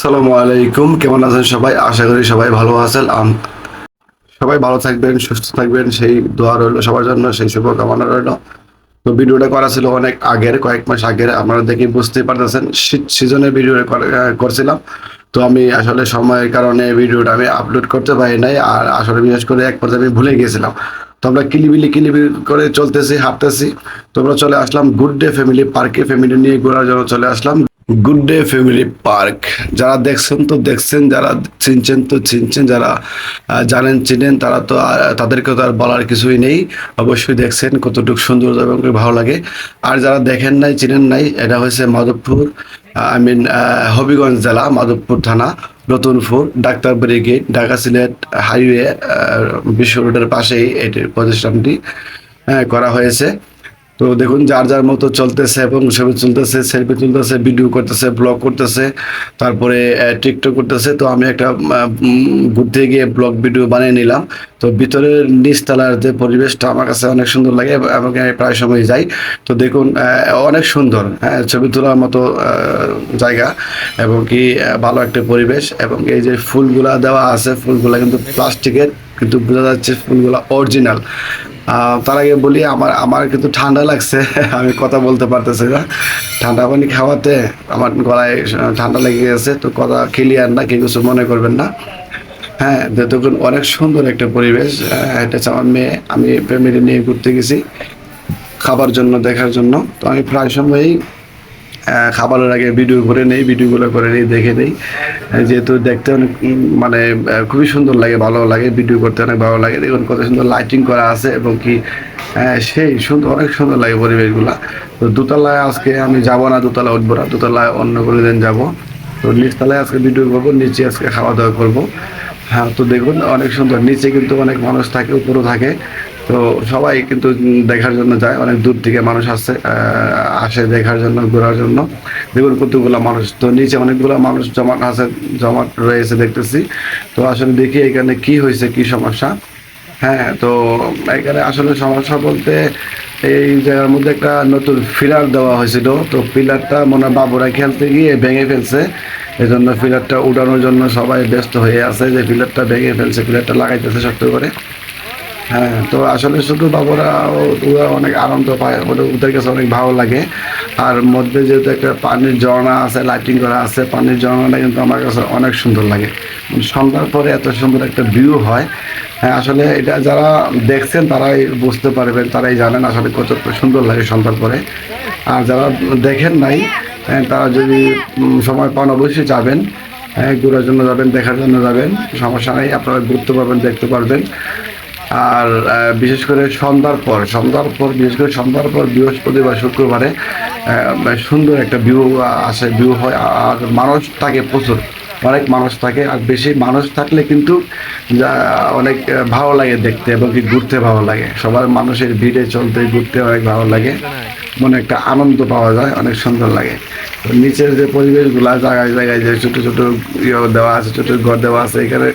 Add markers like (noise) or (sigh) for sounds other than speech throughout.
আসসালামু আলাইকুম। কেমন আছেন সবাই? আশা করি সবাই ভালো আছেন। সবাই ভালো থাকবেন, সুস্থ থাকবেন। সেই দোয়া রইল সবার জন্য, সেই শুভকামনা রইল। তো ভিডিওটা করা ছিল অনেক আগের, কয়েক মাস আগের। আপনারা দেখে বুঝতেই পারতেছেন শীত সিজনে ভিডিও করছিলাম। তো আমি আসলে সময়ের কারণে ভিডিওটা আমি আপলোড করতে পারি নাই। আর আসলে বিশেষ করে এক পর্যায়ে আমি ভুলে গেছিলাম। তো আমরা কিলিবিলি কিলিবিলি করে চলতেছি, হাঁটতেছি। তো আমরা চলে আসলাম গুড ডে ফ্যামিলি পার্কে। ফ্যামিলি নিয়ে ঘোরার জন্য চলে আসলাম। গুড ডে ফ্যামিলি পার্ক যারা দেখছেন তো দেখছেন, যারা চিনছেন তো চিনছেন, যারা জানেন চিনেন, তারা তো তাদেরকে তো আর বলার কিছুই নেই। অবশ্যই দেখছেন কতটুকু সুন্দর এবং ভালো লাগে। আর যারা দেখেন নাই, চিনেন নাই, এটা হয়েছে মাধবপুর আই মিন হবিগঞ্জ জেলা, মাধবপুর থানা নতুনপুর ডাক্তারবাড়ি গেট ঢাকা সিলেট হাইওয়ে বিশ্ব রোডের পাশেই এটির প্রতিষ্ঠানটি করা হয়েছে। তো দেখুন, যার যার মতো চলতেছে এবং ছবি তুলতেছে সেলফি তুলতেছে ভিডিও করতেছে ব্লগ করতেছে, তারপরে টিকটক করতেছে। তো আমি একটা ঘুরতে গিয়ে ব্লগ ভিডিও বানিয়ে নিলাম। তো ভিতরের নিচতলার যে পরিবেশটা আমার কাছে অনেক সুন্দর লাগে এবং আমি প্রায় সময় যাই। তো দেখুন অনেক সুন্দর হ্যাঁ ছবি তোলার মতো জায়গা এবং কি ভালো একটা পরিবেশ এবং এই যে ফুলগুলা দেওয়া আছে, ফুলগুলা কিন্তু প্লাস্টিকের, কিন্তু বোঝা যাচ্ছে ফুলগুলা অরিজিনাল তার আগে বলি, আমার আমার কিন্তু ঠান্ডা লাগছে। (laughs) আমি কথা বলতে পারতেছি না। ঠান্ডা পানি খাওয়াতে আমার গলায় ঠান্ডা লেগে গেছে। তো কথা ক্লিয়ার না, কেউ কিছু মনে করবেন না। হ্যাঁ দেখুন, অনেক সুন্দর একটা পরিবেশ। এটা হচ্ছে আমার মেয়ে। আমি ফ্যামিলি নিয়ে ঘুরতে গেছি, খাবার জন্য, দেখার জন্য। তো আমি প্রায় সময়ই খাবারের আগে ভিডিও করে নেই ভিডিওগুলো করে নেই, দেখে নেই। যেহেতু দেখতে অনেক মানে খুবই সুন্দর লাগে, ভালো লাগে ভিডিও করতে অনেক ভালো লাগে। দেখুন কত সুন্দর লাইটিং করা আছে এবং কি সেই সুন্দর, অনেক সুন্দর লাগে পরিবেশগুলা। তো দোতলায় আজকে আমি যাব না, দোতলায় উঠবো না, দোতলায় অন্য কোনো দিন যাব। তো নিচতলায় আজকে ভিডিও করব, নিচে আজকে খাওয়া দাওয়া করব। হ্যাঁ তো দেখুন, অনেক সুন্দর। নিচে কিন্তু অনেক মানুষ থাকে, উপরেও থাকে। তো সবাই কিন্তু দেখার জন্য যায়, অনেক দূর থেকে মানুষ আসে আসে দেখার জন্য, ঘোরার জন্য। দেখুন কতগুলো মানুষ, তো নিচে অনেকগুলো মানুষ জমাট আছে জমাট রয়েছে দেখতেছি। তো আসলে দেখি এখানে কি হয়েছে, কি সমস্যা। হ্যাঁ তো এখানে আসলে সমস্যা বলতে এই জায়গার মধ্যে একটা নতুন ফিলার দেওয়া হয়েছিল। তো ফিলারটা মনে হয় বাবুরা খেলতে গিয়ে ভেঙে ফেলছে। এই জন্য ফিলারটা উঠানোর জন্য সবাই ব্যস্ত হয়ে আছে যে ফিলারটা ভেঙে ফেলছে ফিলারটা লাগাইতেছে শক্ত করে। হ্যাঁ তো আসলে শুধু বাবুরা ওরা অনেক আনন্দ পায় ওদের ওদের কাছে অনেক ভালো লাগে। আর মধ্যে যেহেতু একটা পানির ঝর্ণা আছে লাইটিং করা আছে পানির ঝর্ণাটা কিন্তু আমার কাছে অনেক সুন্দর লাগে। মানে সন্ধ্যার পরে এত সুন্দর একটা ভিউ হয়। হ্যাঁ আসলে এটা যারা দেখছেন তারাই বুঝতে পারবেন তারাই জানেন আসলে কত সুন্দর লাগে সন্ধ্যার পরে। আর যারা দেখেন নাই হ্যাঁ, তারা যদি সময় পান অবশ্যই যাবেন। হ্যাঁ ঘোরার জন্য যাবেন দেখার জন্য যাবেন। সমস্যা নেই আপনারা ঘুরতে পারবেন দেখতে পারবেন। আর বিশেষ করে সন্ধ্যার পর সন্ধ্যার পর, বিশেষ করে সন্ধ্যার পর বৃহস্পতিবার শুক্রবারে সুন্দর একটা ভিউ আসে ভিউ হয়। আর মানুষ থাকে প্রচুর, অনেক মানুষ থাকে। আর বেশি মানুষ থাকলে কিন্তু যা, অনেক ভালো লাগে দেখতে এবং কি ঘুরতে ভালো লাগে। সবার মানুষের ভিড়ে চলতে, ঘুরতে অনেক ভালো লাগে। মনে একটা আনন্দ পাওয়া যায়, অনেক সুন্দর লাগে। নিচের যে পরিবেশগুলা, জায়গায় জায়গায় যে ছোট ছোট ইয়ে দেওয়া আছে, ছোটো ঘর দেওয়া আছে, এখানে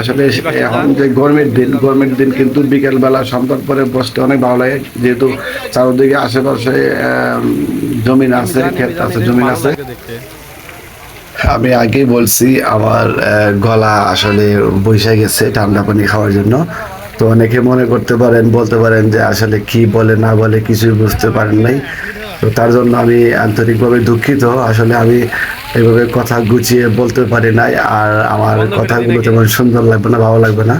আসলে এখন যে গরমের দিন গরমের দিন কিন্তু বিকেলবেলা সন্ধ্যার পরে বসতে অনেক ভালো লাগে যেহেতু চারদিকে আশেপাশে জমিন আছে ক্ষেত আছে জমিন আছে। আমি আগেই বলছি আমার গলা আসলে বৈশা গেছে ঠান্ডা পানি খাওয়ার জন্য। তো অনেকে মনে করতে পারেন বলতে পারেন যে আসলে কি বলে না বলে কিছুই বুঝতে পারেন নাই। তো তার জন্য আমি আন্তরিকভাবে দুঃখিত। আসলে আমি এভাবে কথা গুছিয়ে বলতে পারি নাই আর আমার কথাগুলো তেমন সুন্দর লাগবে না ভালো লাগবে না।